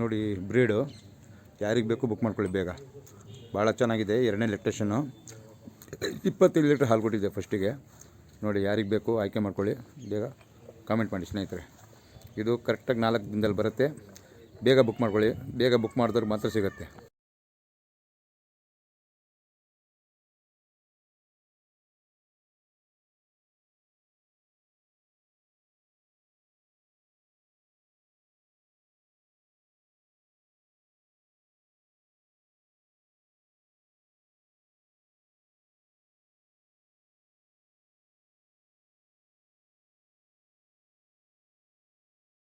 ನೋಡಿ ಬ್ರೀಡು. ಯಾರಿಗೆ ಬೇಕು ಬುಕ್ ಮಾಡ್ಕೊಳ್ಳಿ ಬೇಗ. ಭಾಳ ಚೆನ್ನಾಗಿದೆ, ಎರಡನೇ ಲೆಕ್ಟೇಷನ್ನು ಇಪ್ಪತ್ತೈದು ಲೀಟ್ರ್ ಹಾಲು ಕೊಟ್ಟಿದೆ ಫಸ್ಟಿಗೆ ನೋಡಿ ಯಾರಿಗೆ ಬೇಕು ಆಯ್ಕೆ ಮಾಡ್ಕೊಳ್ಳಿ. ಬೇಗ ಕಾಮೆಂಟ್ ಮಾಡಿ ಸ್ನೇಹಿತರೆ. ಇದು ಕರೆಕ್ಟಾಗಿ ನಾಲ್ಕು ದಿನದಲ್ಲಿ ಬರುತ್ತೆ. ಬೇಗ ಬುಕ್ ಮಾಡ್ಕೊಳ್ಳಿ. ಬೇಗ ಬುಕ್ ಮಾಡಿದವ್ರಿಗೆ ಮಾತ್ರ ಸಿಗುತ್ತೆ.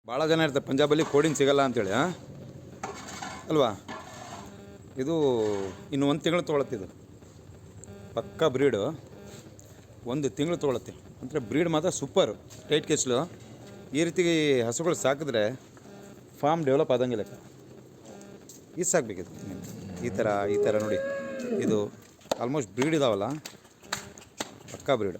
ಭಾಳ ಜನ ಇರ್ತಾರೆ. ಪಂಜಾಬಲ್ಲಿ ಕೋಡಿಂಗ್ ಸಿಗಲ್ಲ ಅಂತೇಳಿ, ಹಾಂ? ಅಲ್ವಾ? ಇದು ಇನ್ನು ಒಂದು ತಿಂಗಳು ತೊಗೊಳತ್ತೆ ಇದು. ಪಕ್ಕ ಬ್ರೀಡು ಒಂದು ತಿಂಗಳು ತೊಗೊಳತ್ತೆ. ಅಂದರೆ ಬ್ರೀಡ್ ಮಾತ್ರ ಸೂಪರ್ ಟೈಟ್ ಕೇಸ್ಲು ಈ ರೀತಿ ಹಸುಗಳು ಸಾಕಿದ್ರೆ ಫಾರ್ಮ್ ಡೆವಲಪ್ ಆದಂಗಿಲ್ಲ ಲೆಕ್ಕ ಇದು. ಈ ಥರ ಈ ಥರ ನೋಡಿ. ಇದು ಆಲ್ಮೋಸ್ಟ್ ಬ್ರೀಡ್ ಇದಾವಲ್ಲ. ಪಕ್ಕಾ ಬ್ರೀಡ್